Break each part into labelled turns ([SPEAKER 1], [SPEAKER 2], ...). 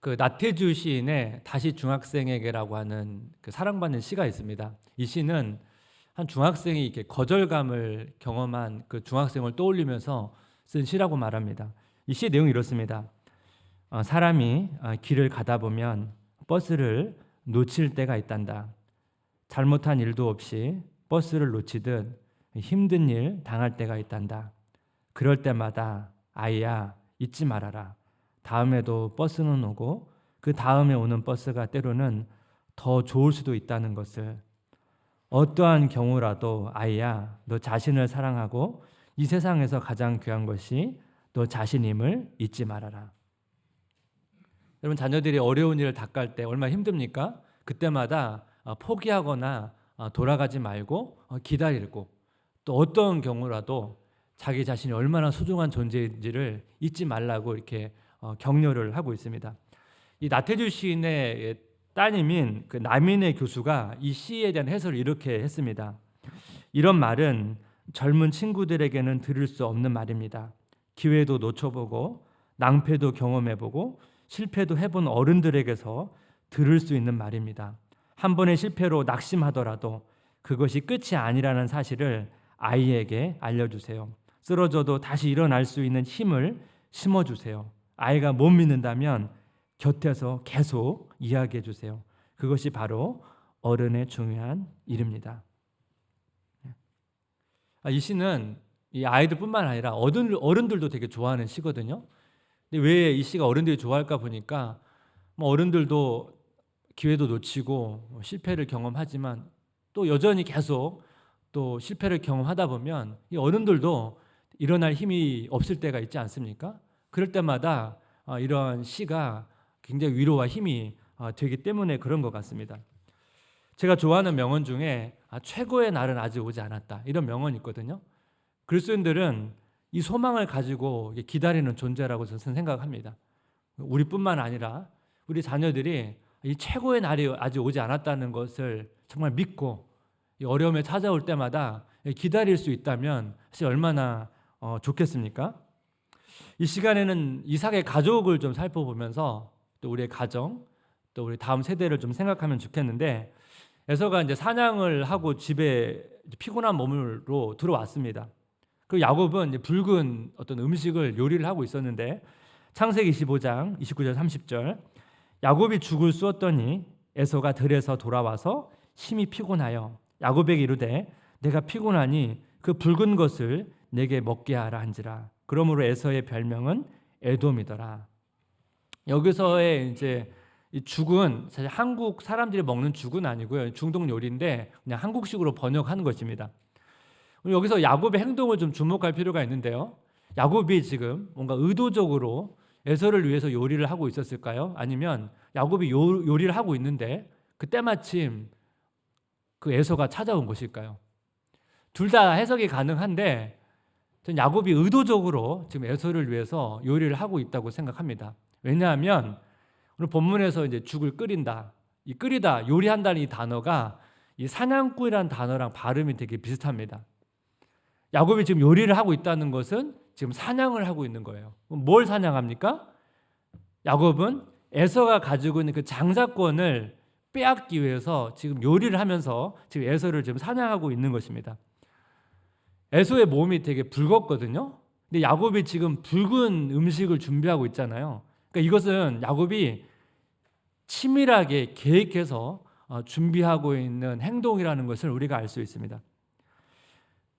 [SPEAKER 1] 그 나태주 시인의 다시 중학생에게라고 하는 그 사랑받는 시가 있습니다. 이 시는 한 중학생이 이렇게 거절감을 경험한 그 중학생을 떠올리면서 쓴 시라고 말합니다. 이 시의 내용이 이렇습니다. 어, 사람이 어, 길을 가다 보면 버스를 놓칠 때가 있단다. 잘못한 일도 없이 버스를 놓치듯 힘든 일 당할 때가 있단다. 그럴 때마다 아이야 잊지 말아라. 다음에도 버스는 오고 그 다음에 오는 버스가 때로는 더 좋을 수도 있다는 것을 어떠한 경우라도 아이야 너 자신을 사랑하고 이 세상에서 가장 귀한 것이 너 자신임을 잊지 말아라. 여러분 자녀들이 어려운 일을 닦을 때 얼마나 힘듭니까? 그때마다 어, 포기하거나 어, 돌아가지 말고 어, 기다리고 또 어떤 경우라도 자기 자신이 얼마나 소중한 존재인지를 잊지 말라고 이렇게 어, 격려를 하고 있습니다. 이 나태주 시인의 따님인 그 남인의 교수가 이 시에 대한 해설을 이렇게 했습니다. 이런 말은 젊은 친구들에게는 들을 수 없는 말입니다. 기회도 놓쳐보고 낭패도 경험해보고 실패도 해본 어른들에게서 들을 수 있는 말입니다. 한 번의 실패로 낙심하더라도 그것이 끝이 아니라는 사실을 아이에게 알려주세요. 쓰러져도 다시 일어날 수 있는 힘을 심어주세요. 아이가 못 믿는다면 곁에서 계속 이야기해 주세요. 그것이 바로 어른의 중요한 일입니다. 아, 이 시는 이 아이들뿐만 아니라 어른 어른들도 되게 좋아하는 시거든요. 근데 왜 이 시가 어른들이 좋아할까 보니까 뭐 어른들도 기회도 놓치고 뭐 실패를 경험하지만 또 여전히 계속 또 실패를 경험하다 보면 이 어른들도 일어날 힘이 없을 때가 있지 않습니까? 그럴 때마다 어, 이러한 시가 굉장히 위로와 힘이 어, 되기 때문에 그런 것 같습니다. 제가 좋아하는 명언 중에 아, 최고의 날은 아직 오지 않았다 이런 명언이 있거든요. 그리스도인들은 이 소망을 가지고 기다리는 존재라고 저는 생각합니다. 우리뿐만 아니라 우리 자녀들이 이 최고의 날이 아직 오지 않았다는 것을 정말 믿고 이 어려움에 찾아올 때마다 기다릴 수 있다면 사실 얼마나 어, 좋겠습니까? 이 시간에는 이삭의 가족을 좀 살펴보면서 또 우리의 가정, 또 우리 다음 세대를 좀 생각하면 좋겠는데 에서가 이제 사냥을 하고 집에 피곤한 몸으로 들어왔습니다. 그 야곱은 붉은 어떤 음식을 요리를 하고 있었는데 창세기 25장 29절 30절 야곱이 죽을 쑤었더니 에서가 들에서 돌아와서 심히 피곤하여 야곱에게 이르되 내가 피곤하니 그 붉은 것을 내게 먹게 하라 한지라. 그러므로 에서의 별명은 에돔이더라. 여기서의 이제 이 죽은 사실 한국 사람들이 먹는 죽은 아니고요. 중동 요리인데 그냥 한국식으로 번역하는 것입니다. 여기서 야곱의 행동을 좀 주목할 필요가 있는데요. 야곱이 지금 뭔가 의도적으로 에서를 위해서 요리를 하고 있었을까요? 아니면 야곱이 요, 요리를 하고 있는데 그때 마침 그 에서가 찾아온 것일까요? 둘 다 해석이 가능한데 전 야곱이 의도적으로 지금 에서를 위해서 요리를 하고 있다고 생각합니다. 왜냐하면 오늘 본문에서 이제 죽을 끓인다, 이 끓이다, 요리한다는 이 단어가 이 사냥꾼이라는 단어랑 발음이 되게 비슷합니다. 야곱이 지금 요리를 하고 있다는 것은 지금 사냥을 하고 있는 거예요. 뭘 사냥합니까? 야곱은 에서가 가지고 있는 그 장자권을 빼앗기 위해서 지금 요리를 하면서 지금 에서를 지금 사냥하고 있는 것입니다. 에서의 몸이 되게 붉었거든요. 근데 야곱이 지금 붉은 음식을 준비하고 있잖아요. 그러니까 이것은 야곱이 치밀하게 계획해서 어, 준비하고 있는 행동이라는 것을 우리가 알 수 있습니다.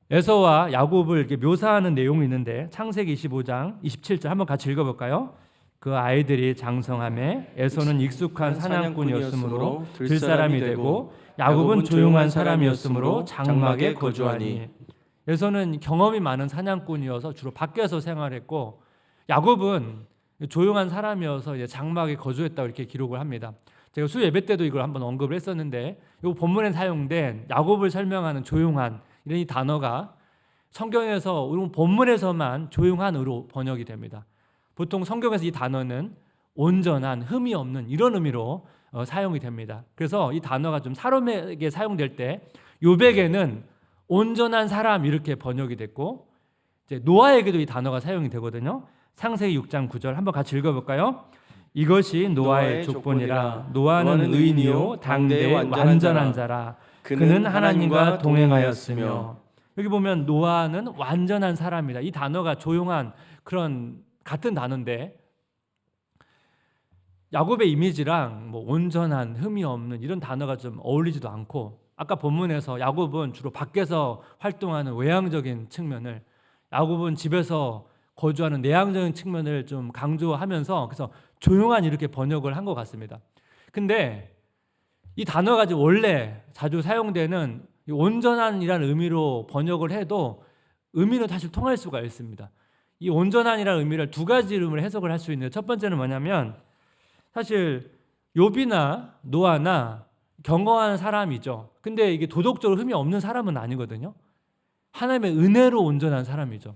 [SPEAKER 1] 에서와 야곱을 이렇게 묘사하는 내용이 있는데 창세기 25장 27절 한번 같이 읽어볼까요? 그 아이들이 장성함에 에서는 익숙한 사냥꾼이었으므로 들사람이 되고 야곱은 조용한 사람이었으므로 장막에 거주하니 에서는 경험이 많은 사냥꾼이어서 주로 밖에서 생활했고 야곱은 조용한 사람이어서 이제 장막에 거주했다고 이렇게 기록을 합니다. 제가 수 예배 때도 이걸 한번 언급을 했었는데 이 본문에 사용된 야곱을 설명하는 조용한 이런 이 단어가 성경에서 우리 본문에서만 조용한으로 번역이 됩니다. 보통 성경에서 이 단어는 온전한 흠이 없는 이런 의미로 어, 사용이 됩니다. 그래서 이 단어가 좀 사람에게 사용될 때 요백에는 온전한 사람 이렇게 번역이 됐고 이제 노아에게도 이 단어가 사용이 되거든요. 창세기 6장 9절 한번 같이 읽어볼까요? 이것이 노아의 족본이라. 노아는 의인이요 당대의 완전한 자라
[SPEAKER 2] 그는,
[SPEAKER 1] 하나님과 동행하였으며 여기 보면 노아는 완전한 사람이다. 이 단어가 조용한 그런 같은 단어인데 야곱의 이미지랑 뭐 온전한 흠이 없는 이런 단어가 좀 어울리지도 않고 아까 본문에서 야곱은 주로 밖에서 활동하는 외향적인 측면을 야곱은 집에서 거주하는 내향적인 측면을 좀 강조하면서 그래서 조용한 이렇게 번역을 한 것 같습니다. 근데 이 단어가 원래 자주 사용되는 이 온전한이라는 의미로 번역을 해도 의미는 사실 통할 수가 있습니다. 이 온전한이라는 의미를 두 가지 의미로 해석을 할 수 있는데 첫 번째는 뭐냐면 사실 욥이나 노아나 경건한 사람이죠. 근데 이게 도덕적으로 흠이 없는 사람은 아니거든요. 하나님의 은혜로 온전한 사람이죠.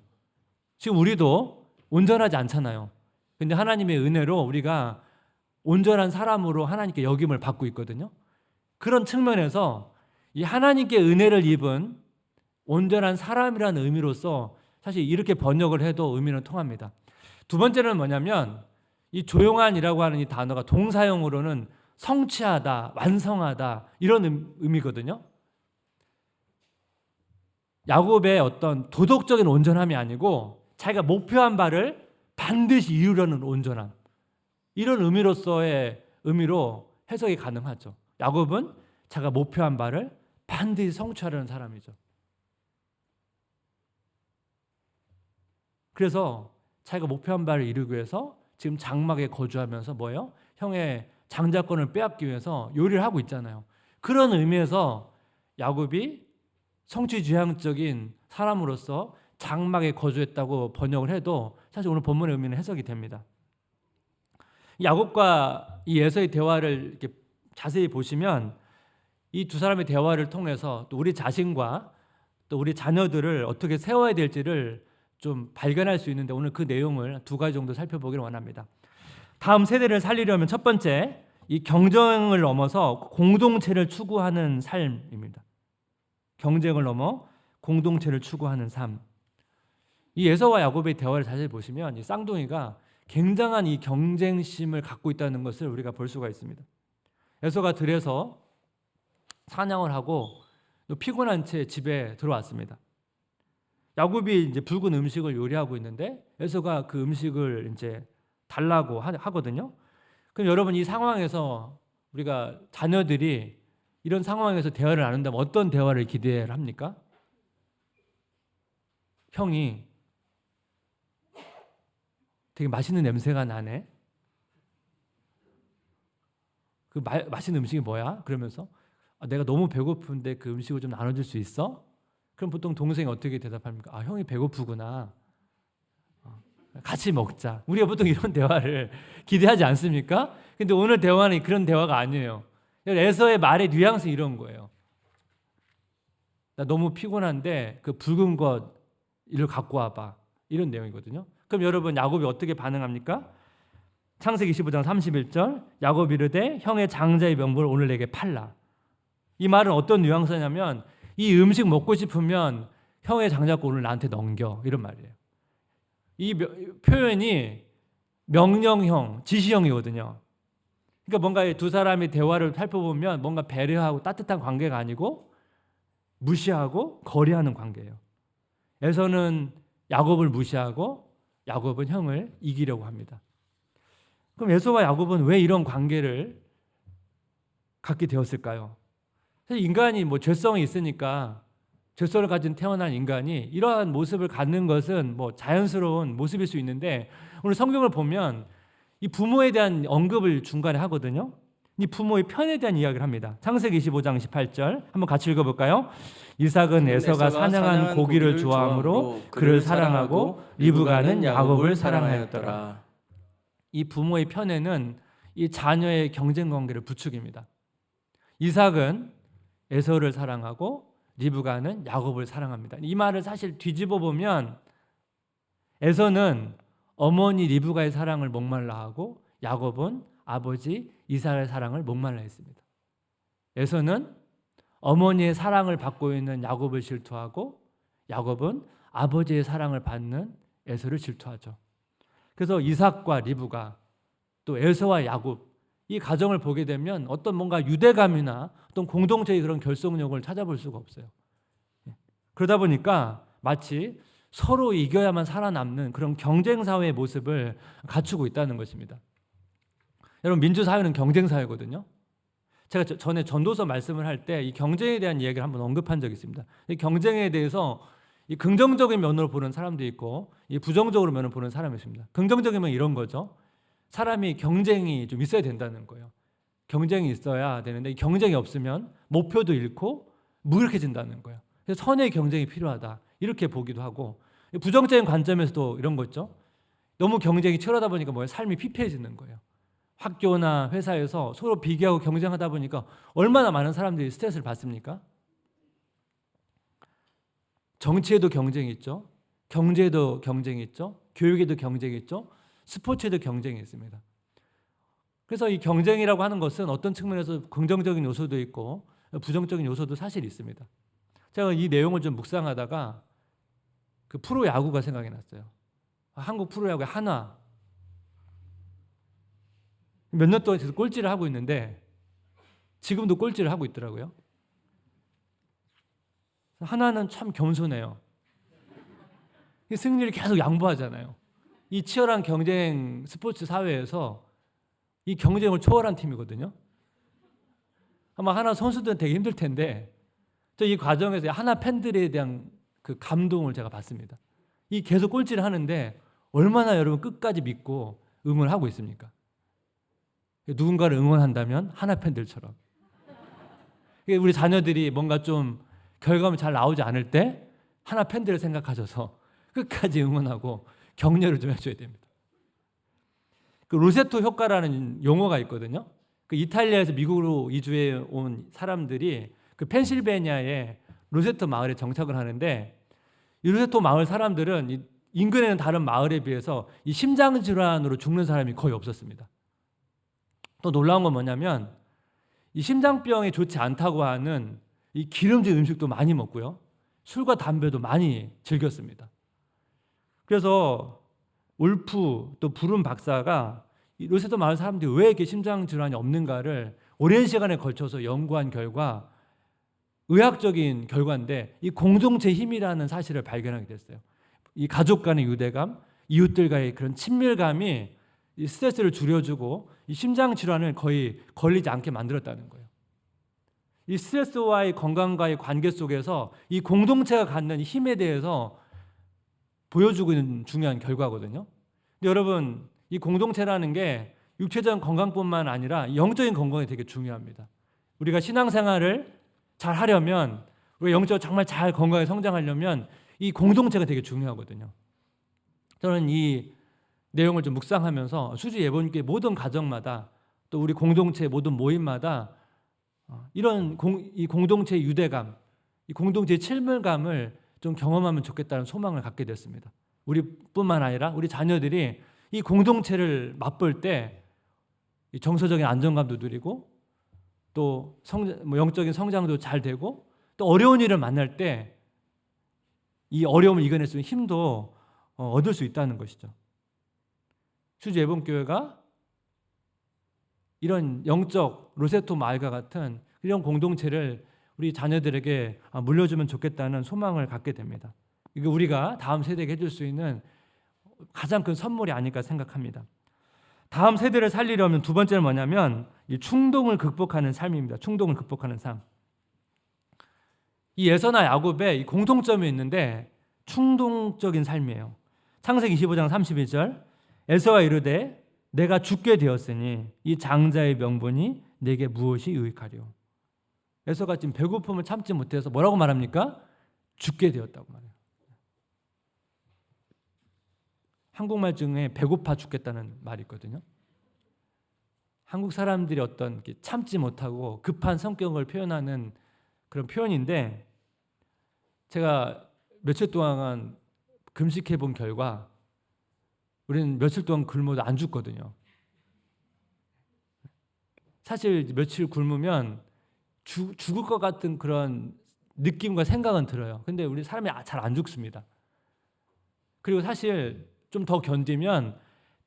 [SPEAKER 1] 지금 우리도 온전하지 않잖아요. 근데 하나님의 은혜로 우리가 온전한 사람으로 하나님께 역임을 받고 있거든요. 그런 측면에서 이 하나님께 은혜를 입은 온전한 사람이라는 의미로서 사실 이렇게 번역을 해도 의미는 통합니다. 두 번째는 뭐냐면 이 조용한이라고 하는 이 단어가 동사용으로는 성취하다, 완성하다 이런 의- 의미거든요. 야곱의 어떤 도덕적인 온전함이 아니고 자기가 목표한 바를 반드시 이루려는 온전함 이런 의미로서의 의미로 해석이 가능하죠. 야곱은 자기가 목표한 바를 반드시 성취하려는 사람이죠. 그래서 자기가 목표한 바를 이루기 위해서 지금 장막에 거주하면서 뭐예요? 형의 장자권을 빼앗기 위해서 요리를 하고 있잖아요. 그런 의미에서 야곱이 성취지향적인 사람으로서 장막에 거주했다고 번역을 해도 사실 오늘 본문의 의미는 해석이 됩니다. 야곱과 이 에서의 대화를 이렇게 자세히 보시면 이 두 사람의 대화를 통해서 또 우리 자신과 또 우리 자녀들을 어떻게 세워야 될지를 좀 발견할 수 있는데 오늘 그 내용을 두 가지 정도 살펴보기를 원합니다. 다음 세대를 살리려면 첫 번째 이 경쟁을 넘어서 공동체를 추구하는 삶입니다. 경쟁을 넘어 공동체를 추구하는 삶. 이 에서와 야곱의 대화를 자세히 보시면 이 쌍둥이가 굉장한 이 경쟁심을 갖고 있다는 것을 우리가 볼 수가 있습니다. 에서가 들에서 사냥을 하고 또 피곤한 채 집에 들어왔습니다. 야곱이 이제 붉은 음식을 요리하고 있는데 에서가 그 음식을 이제 달라고 하- 하거든요. 그럼 여러분 이 상황에서 우리가 자녀들이 이런 상황에서 대화를 나눈다면 어떤 대화를 기대를 합니까? 형이 되게 맛있는 냄새가 나네. 그 마, 맛있는 음식이 뭐야? 그러면서 아, 내가 너무 배고픈데 그 음식을 좀 나눠줄 수 있어? 그럼 보통 동생이 어떻게 대답합니까? 아 형이 배고프구나. 어, 같이 먹자. 우리가 보통 이런 대화를 기대하지 않습니까? 근데 오늘 대화는 그런 대화가 아니에요. 에서의 말의 뉘앙스 이런 거예요. 나 너무 피곤한데 그 붉은 것 이를 갖고 와봐. 이런 내용이거든요. 그럼 여러분 야곱이 어떻게 반응합니까? 창세기 25장 31절 야곱이 이르되 형의 장자의 명분을 오늘 내게 팔라. 이 말은 어떤 뉘앙스냐면 이 음식 먹고 싶으면 형의 장자권 오늘 나한테 넘겨 이런 말이에요. 이 명- 표현이 명령형, 지시형이거든요. 그러니까 뭔가 이두 사람의 대화를 살펴보면 뭔가 배려하고 따뜻한 관계가 아니고 무시하고 거래하는 관계예요. 에서는 야곱을 무시하고 야곱은 형을 이기려고 합니다. 그럼 에서와 야곱은 왜 이런 관계를 갖게 되었을까요? 사실 인간이 뭐 죄성이 있으니까 죄성을 가진 태어난 인간이 이러한 모습을 갖는 것은 뭐 자연스러운 모습일 수 있는데 오늘 성경을 보면 이 부모에 대한 언급을 중간에 하거든요. 이 부모의 편에 대한 이야기를 합니다. 창세기 25장 18절 한번 같이 읽어볼까요? 이삭은 에서가 사냥한 고기를 좋아하므로 그를 사랑하고 리브가는 야곱을 사랑하였더라. 이 부모의 편에는 이 자녀의 경쟁 관계를 부추깁니다. 이삭은 에서를 사랑하고 리브가는 야곱을 사랑합니다. 이 말을 사실 뒤집어 보면 에서는 어머니 리브가의 사랑을 목말라 하고 야곱은 아버지 이삭의 사랑을 목말라 했습니다. 에서는 어머니의 사랑을 받고 있는 야곱을 질투하고 야곱은 아버지의 사랑을 받는 에서를 질투하죠. 그래서 이삭과 리브가 또 에서와 야곱 이 가정을 보게 되면 어떤 뭔가 유대감이나 어떤 공동체의 그런 결속력을 찾아볼 수가 없어요. 예. 그러다 보니까 마치 서로 이겨야만 살아남는 그런 경쟁 사회의 모습을 갖추고 있다는 것입니다. 여러분 민주 사회는 경쟁 사회거든요. 제가 저- 전에 전도서 말씀을 할 때 이 경쟁에 대한 이야기를 한번 언급한 적이 있습니다. 이 경쟁에 대해서 이 긍정적인 면으로 보는 사람도 있고 이 부정적으로 면을 보는 사람이 있습니다. 긍정적인 면 이런 거죠. 사람이 경쟁이 좀 있어야 된다는 거예요. 경쟁이 있어야 되는데 이 경쟁이 없으면 목표도 잃고 무력해진다는 거예요. 그래서 선의 경쟁이 필요하다 이렇게 보기도 하고 부정적인 관점에서도 이런 거 있죠. 너무 경쟁이 치열하다 보니까 뭐예요? 삶이 피폐해지는 거예요. 학교나 회사에서 서로 비교하고 경쟁하다 보니까 얼마나 많은 사람들이 스트레스를 받습니까? 정치에도 경쟁이 있죠. 경제에도 경쟁이 있죠. 교육에도 경쟁이 있죠. 스포츠에도 경쟁이 있습니다. 그래서 이 경쟁이라고 하는 것은 어떤 측면에서 긍정적인 요소도 있고 부정적인 요소도 사실 있습니다. 제가 이 내용을 좀 묵상하다가 그 프로 야구가 생각이 났어요. 한국 프로 야구의 한화 몇 년 동안 계속 꼴찌를 하고 있는데 지금도 꼴찌를 하고 있더라고요. 하나는 참 겸손해요. 이 승리를 계속 양보하잖아요. 이 치열한 경쟁 스포츠 사회에서 이 경쟁을 초월한 팀이거든요. 아마 하나 선수들은 되게 힘들 텐데 저 이 과정에서 하나 팬들에 대한 그 감동을 제가 받습니다. 이 계속 꼴찌를 하는데 얼마나 여러분 끝까지 믿고 응원을 하고 있습니까? 누군가를 응원한다면 하나 팬들처럼. 우리 자녀들이 뭔가 좀 결과물 잘 나오지 않을 때 하나 팬들을 생각하셔서 끝까지 응원하고 격려를 좀 해줘야 됩니다. 그 로세토 효과라는 용어가 있거든요. 그 이탈리아에서 미국으로 이주해 온 사람들이 그 펜실베니아의 로세토 마을에 정착을 하는데 이 로세토 마을 사람들은 이 인근에 있는 다른 마을에 비해서 이 심장 질환으로 죽는 사람이 거의 없었습니다. 또 놀라운 건 뭐냐면 이 심장병에 좋지 않다고 하는 이 기름진 음식도 많이 먹고요. 술과 담배도 많이 즐겼습니다. 그래서 울프 또 부른 박사가 이 로세토 마을 사람들이 왜 이렇게 심장 질환이 없는가를 오랜 시간에 걸쳐서 연구한 결과 의학적인 결과인데 이 공동체 힘이라는 사실을 발견하게 됐어요. 이 가족 간의 유대감, 이웃들과의 그런 친밀감이 이 스트레스를 줄여주고 이 심장 질환을 거의 걸리지 않게 만들었다는 거예요. 이 스트레스와의 건강과의 관계 속에서 이 공동체가 갖는 힘에 대해서 보여주고 있는 중요한 결과거든요. 근데 여러분 이 공동체라는 게 육체적 건강뿐만 아니라 영적인 건강이 되게 중요합니다. 우리가 신앙생활을 잘 하려면 우리 영적으로 정말 잘 건강하게 성장하려면 이 공동체가 되게 중요하거든요. 저는 이 내용을 좀 묵상하면서 수주 예본교회 모든 가정마다 또 우리 공동체 모든 모임마다 어, 이런 공, 이 공동체의 유대감, 이 공동체의 친밀감을 좀 경험하면 좋겠다는 소망을 갖게 됐습니다. 우리뿐만 아니라 우리 자녀들이 이 공동체를 맛볼 때이 정서적인 안정감도 누리고 또 성, 뭐 영적인 성장도 잘 되고 또 어려운 일을 만날 때 이 어려움을 이겨낼 수 있는 힘도 어, 얻을 수 있다는 것이죠. 수지 예봉교회가 이런 영적 로세토 마을과 같은 이런 공동체를 우리 자녀들에게 아, 물려주면 좋겠다는 소망을 갖게 됩니다. 이거 우리가 다음 세대에게 해줄 수 있는 가장 큰 선물이 아닐까 생각합니다. 다음 세대를 살리려면 두 번째는 뭐냐면 이 충동을 극복하는 삶입니다. 충동을 극복하는 삶. 이 예서나 야곱에 이 공통점이 있는데 충동적인 삶이에요. 창세기 25장 32절 에서가 이르되 내가 죽게 되었으니 이 장자의 명분이 내게 무엇이 유익하리요. 에서가 지금 배고픔을 참지 못해서 뭐라고 말합니까? 죽게 되었다고 말해요. 한국말 중에 배고파 죽겠다는 말이 있거든요. 한국 사람들이 어떤 참지 못하고 급한 성격을 표현하는 그런 표현인데 제가 며칠 동안 금식해 본 결과 우리는 며칠 동안 굶어도 안 죽거든요. 사실 며칠 굶으면 죽, 죽을 것 같은 그런 느낌과 생각은 들어요. 근데 우리 사람이 잘 안 죽습니다. 그리고 사실 좀 더 견디면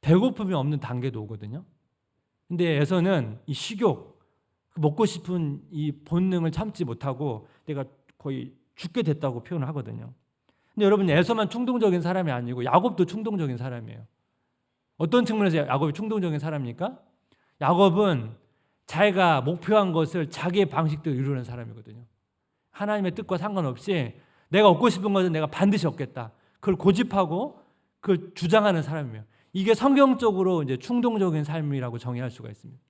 [SPEAKER 1] 배고픔이 없는 단계도 오거든요. 근데 에서는 이 식욕, 그 먹고 싶은 이 본능을 참지 못하고 내가 거의 죽게 됐다고 표현을 하거든요. 근데 여러분 에서만 충동적인 사람이 아니고 야곱도 충동적인 사람이에요. 어떤 측면에서 야곱이 충동적인 사람입니까? 야곱은 자기가 목표한 것을 자기의 방식대로 이루는 사람이거든요. 하나님의 뜻과 상관없이 내가 얻고 싶은 것은 내가 반드시 얻겠다. 그걸 고집하고 그걸 주장하는 사람이에요. 이게 성경적으로 이제 충동적인 삶이라고 정의할 수가 있습니다.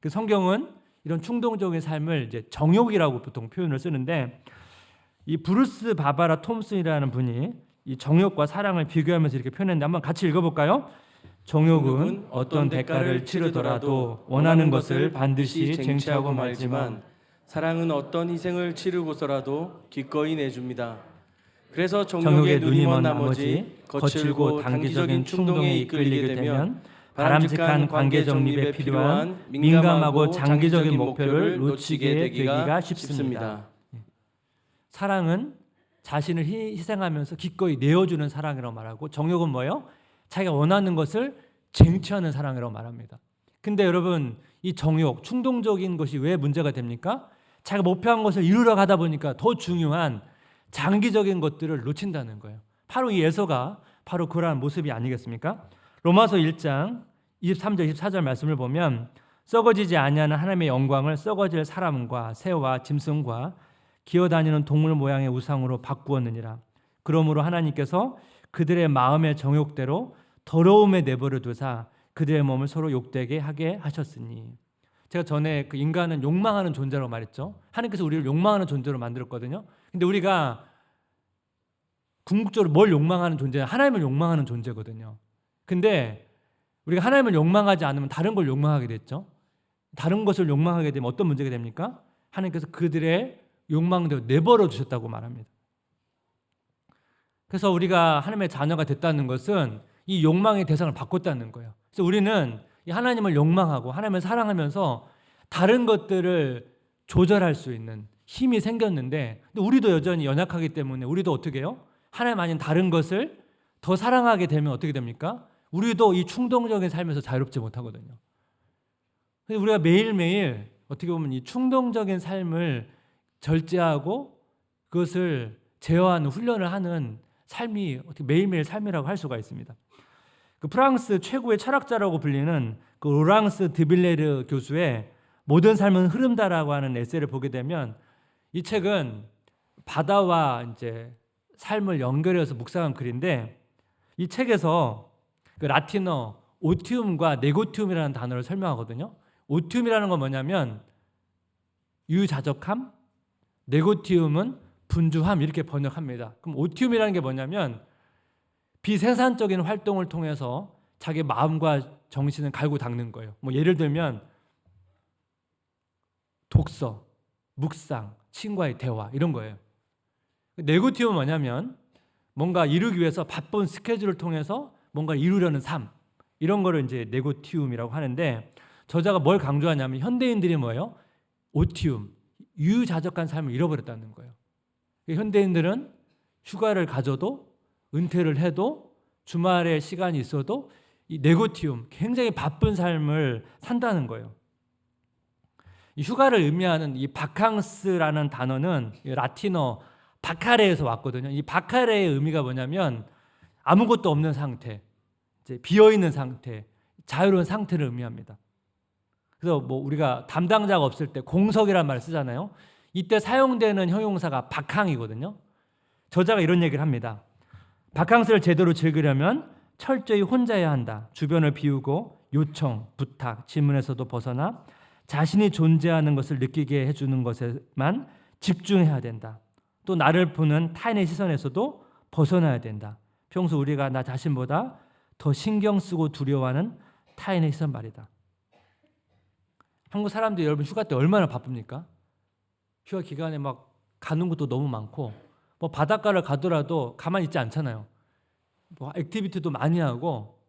[SPEAKER 1] 그 성경은 이런 충동적인 삶을 이제 정욕이라고 보통 표현을 쓰는데 이 브루스 바바라 톰슨이라는 분이 이 정욕과 사랑을 비교하면서 이렇게 표현했는데 한번 같이 읽어볼까요? 정욕은 어떤 대가를 치르더라도 원하는 것을 반드시 쟁취하고 말지만
[SPEAKER 2] 사랑은 어떤 희생을 치르고서라도 기꺼이 내줍니다. 그래서
[SPEAKER 1] 정욕에 눈이 먼 나머지 거칠고 단기적인 충동에 이끌리게 되면 바람직한 관계 정립에 필요한 민감하고 장기적인 목표를 놓치게 되기가 쉽습니다. 사랑은 자신을 희- 희생하면서 기꺼이 내어주는 사랑이라고 말하고 정욕은 뭐예요? 자기가 원하는 것을 쟁취하는 사랑이라고 말합니다. 근데 여러분 이 정욕 충동적인 것이 왜 문제가 됩니까? 자기가 목표한 것을 이루려 가다 보니까 더 중요한 장기적인 것들을 놓친다는 거예요. 바로 이 예서가 바로 그러한 모습이 아니겠습니까? 로마서 1장 23절 24절 말씀을 보면 썩어지지 아니하는 하나님의 영광을 썩어질 사람과 새와 짐승과 기어다니는 동물 모양의 우상으로 바꾸었느니라. 그러므로 하나님께서 그들의 마음의 정욕대로 더러움에 내버려 두사 그들의 몸을 서로 욕되게 하게 하셨으니 제가 전에 그 인간은 욕망하는 존재라고 말했죠. 하나님께서 우리를 욕망하는 존재로 만들었거든요. 근데 우리가 궁극적으로 뭘 욕망하는 존재냐? 하나님을 욕망하는 존재거든요. 근데 우리가 하나님을 욕망하지 않으면 다른 걸 욕망하게 됐죠. 다른 것을 욕망하게 되면 어떤 문제가 됩니까? 하나님께서 그들의 욕망대로 내버려 두셨다고 말합니다. 그래서 우리가 하나님의 자녀가 됐다는 것은 이 욕망의 대상을 바꿨다는 거예요. 그래서 우리는 이 하나님을 욕망하고 하나님을 사랑하면서 다른 것들을 조절할 수 있는 힘이 생겼는데 근데 우리도 여전히 연약하기 때문에 우리도 어떻게 해요? 하나님 아닌 다른 것을 더 사랑하게 되면 어떻게 됩니까? 우리도 이 충동적인 삶에서 자유롭지 못하거든요. 그래서 우리가 매일매일 어떻게 보면 이 충동적인 삶을 절제하고 그것을 제어하는 훈련을 하는 삶이 어떻게 매일매일 삶이라고 할 수가 있습니다. 그 프랑스 최고의 철학자라고 불리는 그 로랑스 드빌레르 교수의 모든 삶은 흐름다라고 하는 에세이를 보게 되면 이 책은 바다와 이제 삶을 연결해서 묵상한 글인데 이 책에서 그 라틴어 오티움과 네고티움이라는 단어를 설명하거든요. 오티움이라는 건 뭐냐면 유자적함, 네고티움은 분주함 이렇게 번역합니다. 그럼 오티움이라는 게 뭐냐면 비생산적인 활동을 통해서 자기 마음과 정신을 갈고 닦는 거예요. 뭐 예를 들면 독서, 묵상, 친구와의 대화 이런 거예요. 네고티움은 뭐냐면 뭔가 이루기 위해서 바쁜 스케줄을 통해서 뭔가 이루려는 삶 이런 거를 이제 네고티움이라고 하는데 저자가 뭘 강조하냐면 현대인들이 뭐예요? 오티움, 유자적한 삶을 잃어버렸다는 거예요. 현대인들은 휴가를 가져도 은퇴를 해도 주말에 시간이 있어도 이 네고티움 굉장히 바쁜 삶을 산다는 거예요. 이 휴가를 의미하는 이 바캉스라는 단어는 이 라틴어 바카레에서 왔거든요. 이 바카레의 의미가 뭐냐면 아무것도 없는 상태, 이제 비어 있는 상태, 자유로운 상태를 의미합니다. 그래서 뭐 우리가 담당자가 없을 때 공석이라는 말을 쓰잖아요. 이때 사용되는 형용사가 바캉이거든요. 저자가 이런 얘기를 합니다. 바캉스를 제대로 즐기려면 철저히 혼자야 한다. 주변을 비우고 요청, 부탁, 질문에서도 벗어나 자신이 존재하는 것을 느끼게 해주는 것에만 집중해야 된다. 또 나를 보는 타인의 시선에서도 벗어나야 된다. 평소 우리가 나 자신보다 더 신경 쓰고 두려워하는 타인의 시선 말이다. 한국 사람들이 여러분 휴가 때 얼마나 바쁩니까? 휴가 기간에 막 가는 것도 너무 많고 뭐 바닷가를 가더라도 가만히 있지 않잖아요. 뭐 액티비티도 많이 하고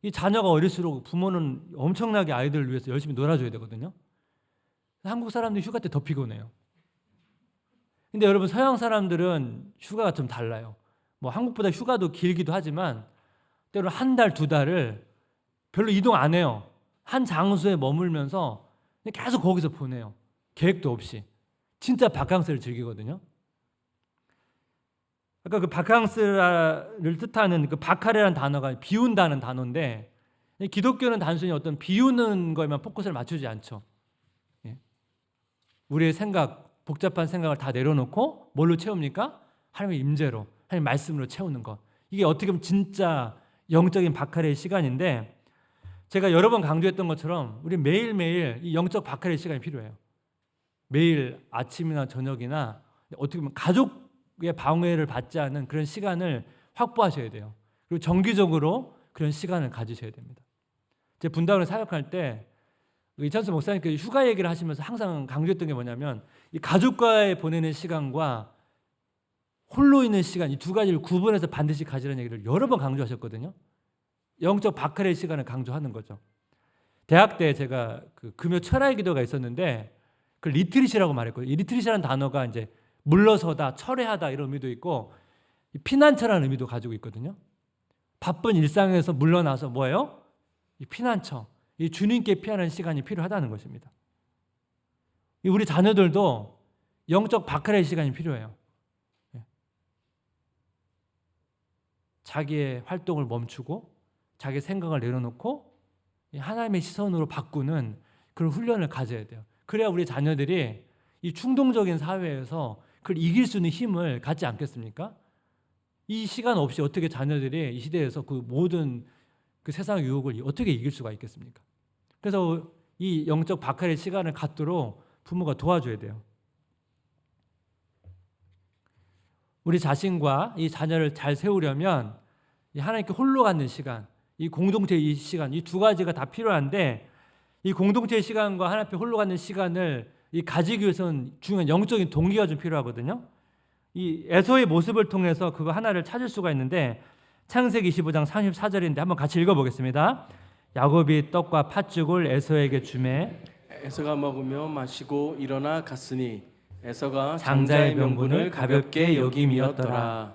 [SPEAKER 1] 이 자녀가 어릴수록 부모는 엄청나게 아이들을 위해서 열심히 놀아줘야 되거든요. 한국 사람들이 휴가 때 더 피곤해요. 근데 여러분 서양 사람들은 휴가가 좀 달라요. 뭐 한국보다 휴가도 길기도 하지만 때로 한 달, 두 달을 별로 이동 안 해요. 한 장소에 머물면서 계속 거기서 보내요. 계획도 없이. 진짜 바캉스를 즐기거든요. 아까 그 바캉스를 뜻하는 그 바카레라는 단어가 비운다는 단어인데 이 기독교는 단순히 어떤 비우는 거에만 포커스를 맞추지 않죠. 예. 우리의 생각, 복잡한 생각을 다 내려놓고 뭘로 채웁니까? 하나님의 임재로, 하나님 말씀으로 채우는 것. 이게 어떻게 보면 진짜 영적인 바카레의 시간인데 제가 여러 번 강조했던 것처럼 우리 매일매일 이 영적 바카레의 시간이 필요해요. 매일 아침이나 저녁이나 어떻게 보면 가족의 방해를 받지 않는 그런 시간을 확보하셔야 돼요. 그리고 정기적으로 그런 시간을 가지셔야 됩니다. 제 분당을 사역할 때 이찬수 목사님께서 휴가 얘기를 하시면서 항상 강조했던 게 뭐냐면 이 가족과의 보내는 시간과 홀로 있는 시간 이 두 가지를 구분해서 반드시 가지라는 얘기를 여러 번 강조하셨거든요. 영적 바카레의 시간을 강조하는 거죠. 대학 때 제가 그 금요 철야의 기도가 있었는데 그 리트릿이라고 말했거든요. 이 리트릿이라는 단어가 이제 물러서다, 철회하다 이런 의미도 있고 이 피난처라는 의미도 가지고 있거든요. 바쁜 일상에서 물러나서 뭐예요? 이 피난처, 이 주님께 피하는 시간이 필요하다는 것입니다. 이 우리 자녀들도 영적 바카레의 시간이 필요해요. 예. 자기의 활동을 멈추고 자기 생각을 내려놓고 이 하나님의 시선으로 바꾸는 그런 훈련을 가져야 돼요. 그래야 우리 자녀들이 이 충동적인 사회에서 그걸 이길 수 있는 힘을 갖지 않겠습니까? 이 시간 없이 어떻게 자녀들이 이 시대에서 그 모든 그 세상 유혹을 어떻게 이길 수가 있겠습니까? 그래서 이 영적 박할의 시간을 갖도록 부모가 도와줘야 돼요. 우리 자신과 이 자녀를 잘 세우려면 이 하나님께 홀로 갖는 시간, 이 공동체의 이 시간, 이 두 가지가 다 필요한데 이 공동체의 시간과 하나님 앞에 홀로 갖는 시간을 이 가지기 위해서는 중요한 영적인 동기가 좀 필요하거든요. 이 에서의 모습을 통해서 그거 하나를 찾을 수가 있는데 창세기 25장 34절인데 한번 같이 읽어보겠습니다. 야곱이 떡과 팥죽을 에서에게 주매
[SPEAKER 2] 에서가 먹으며 마시고 일어나 갔으니 에서가
[SPEAKER 1] 장자의
[SPEAKER 2] 명분을 가볍게 여김이었더라.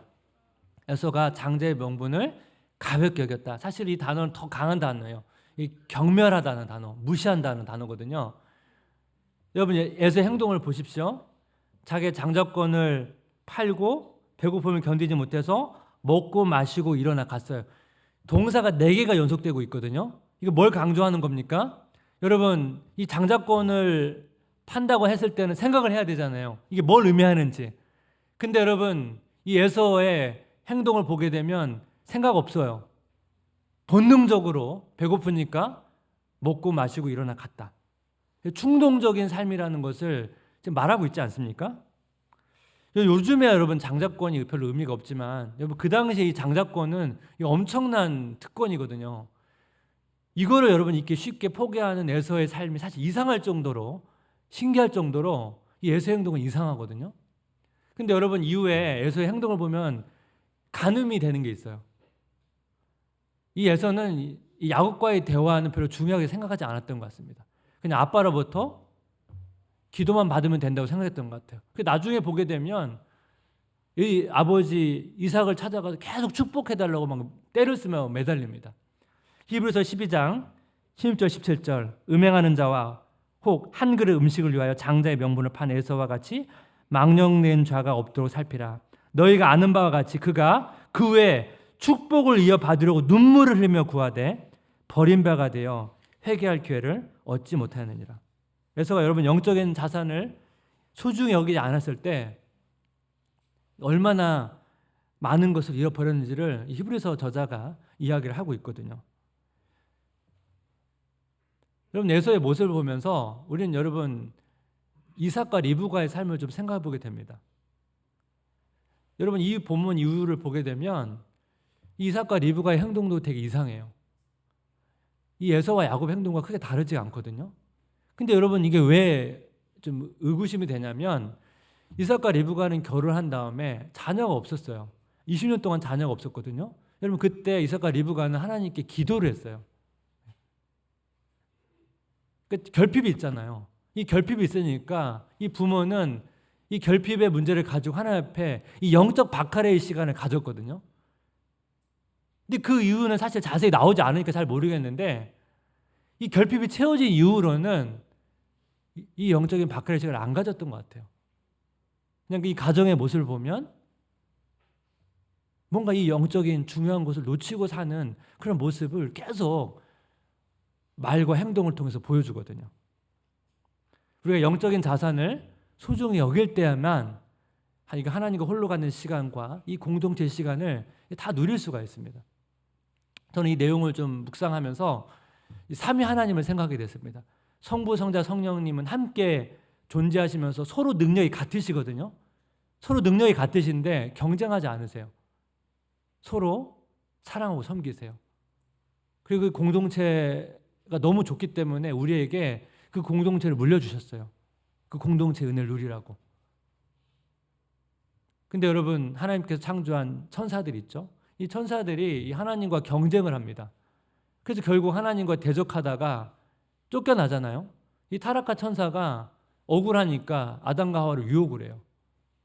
[SPEAKER 1] 에서가 장자의 명분을 가볍게 여겼다. 사실 이 단어는 더 강한 단어예요. 이 경멸하다는 단어, 무시한다는 단어거든요. 여러분 에서의 행동을 보십시오. 자기 장자권을 팔고 배고픔을 견디지 못해서 먹고 마시고 일어나 갔어요. 동사가 네 개가 연속되고 있거든요. 이거 뭘 강조하는 겁니까? 여러분 이 장자권을 판다고 했을 때는 생각을 해야 되잖아요. 이게 뭘 의미하는지. 근데 여러분 이 에서의 행동을 보게 되면 생각 없어요. 본능적으로 배고프니까 먹고 마시고 일어나 갔다. 충동적인 삶이라는 것을 지금 말하고 있지 않습니까? 요즘에 여러분 장자권이 별로 의미가 없지만 여러분 그 당시에 이 장자권은 이 엄청난 특권이거든요. 이거를 여러분 이렇게 쉽게 포기하는 에서의 삶이 사실 이상할 정도로 신기할 정도로 이 에서의 행동은 이상하거든요. 근데 여러분 이후에 에서의 행동을 보면 간음이 되는 게 있어요. 이 에서는 이 야곱과의 대화는 별로 중요하게 생각하지 않았던 것 같습니다. 그냥 아빠로부터 기도만 받으면 된다고 생각했던 것 같아요. 그 나중에 보게 되면 이 아버지 이삭을 찾아가서 계속 축복해 달라고 막 때를 쓰며 매달립니다. 히브리서 12장 16절 17절 음행하는 자와 혹 한 그릇 음식을 위하여 장자의 명분을 판 에서와 같이 망령된 자가 없도록 살피라. 너희가 아는 바와 같이 그가 그 외에 축복을 이어 받으려고 눈물을 흘리며 구하되 버린 바가 되어 회개할 기회를 얻지 못하느니라. 에서가 여러분 영적인 자산을 소중히 여기지 않았을 때 얼마나 많은 것을 잃어버렸는지를 히브리서 저자가 이야기를 하고 있거든요. 여러분 에서의 모습을 보면서 우리는 여러분 이삭과 리브가의 삶을 좀 생각해 보게 됩니다. 여러분 이 본문 이유를 보게 되면 이삭과 리브가의 행동도 되게 이상해요. 이 에서와 야곱 행동과 크게 다르지 않거든요. 근데 여러분 이게 왜 좀 의구심이 되냐면 이삭과 리브가는 결혼한 다음에 자녀가 없었어요. 20년 동안 자녀가 없었거든요. 여러분 그때 이삭과 리브가는 하나님께 기도를 했어요. 그 결핍이 있잖아요. 이 결핍이 있으니까 이 부모는 이 결핍의 문제를 가지고 하나님 앞에 이 영적 박하레의 시간을 가졌거든요. 근데 그 이유는 사실 자세히 나오지 않으니까 잘 모르겠는데 이 결핍이 채워진 이후로는 이- 이 영적인 박해의식을 안 가졌던 것 같아요. 그냥 이 가정의 모습을 보면 뭔가 이 영적인 중요한 것을 놓치고 사는 그런 모습을 계속 말과 행동을 통해서 보여주거든요. 우리가 영적인 자산을 소중히 여길 때야만 하나님과 홀로 가는 시간과 이 공동체 시간을 다 누릴 수가 있습니다. 저는 이 내용을 좀 묵상하면서 이 삼위 하나님을 생각하게 됐습니다. 성부, 성자, 성령님은 함께 존재하시면서 서로 능력이 같으시거든요. 서로 능력이 같으신데 경쟁하지 않으세요. 서로 사랑하고 섬기세요. 그리고 그 공동체가 너무 좋기 때문에 우리에게 그 공동체를 물려주셨어요. 그 공동체 은혜를 누리라고. 근데 여러분 하나님께서 창조한 천사들 있죠? 이 천사들이 이 하나님과 경쟁을 합니다. 그래서 결국 하나님과 대적하다가 쫓겨나잖아요. 이 타락한 천사가 억울하니까 아담과 하와를 유혹을 해요.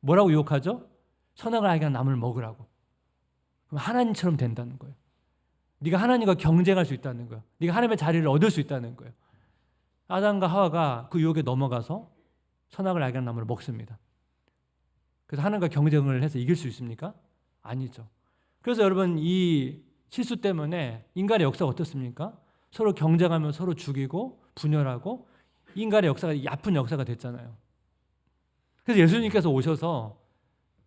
[SPEAKER 1] 뭐라고 유혹하죠? 선악을 알게 한 나무를 먹으라고. 그럼 하나님처럼 된다는 거예요. 네가 하나님과 경쟁할 수 있다는 거예요. 네가 하나님의 자리를 얻을 수 있다는 거예요. 아담과 하와가 그 유혹에 넘어가서 선악을 알게 한 나무를 먹습니다. 그래서 하나님과 경쟁을 해서 이길 수 있습니까? 아니죠. 그래서 여러분 이 실수 때문에 인간의 역사가 어떻습니까? 서로 경쟁하며 서로 죽이고 분열하고 인간의 역사가 얕은 역사가 됐잖아요. 그래서 예수님께서 오셔서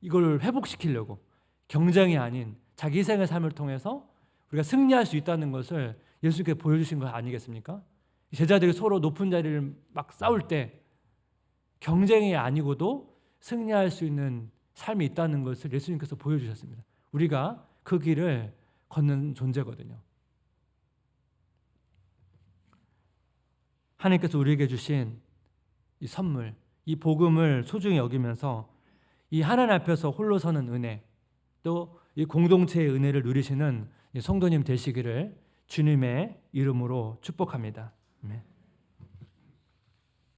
[SPEAKER 1] 이걸 회복시키려고 경쟁이 아닌 자기 희생의 삶을 통해서 우리가 승리할 수 있다는 것을 예수님께서 보여주신 거 아니겠습니까? 제자들이 서로 높은 자리를 막 싸울 때 경쟁이 아니고도 승리할 수 있는 삶이 있다는 것을 예수님께서 보여주셨습니다. 우리가 그 길을 걷는 존재거든요. 하나님께서 우리에게 주신 이 선물, 이 복음을 소중히 여기면서 이 하나님 앞에서 홀로 서는 은혜, 또 이 공동체의 은혜를 누리시는 이 성도님 되시기를 주님의 이름으로 축복합니다. 아멘.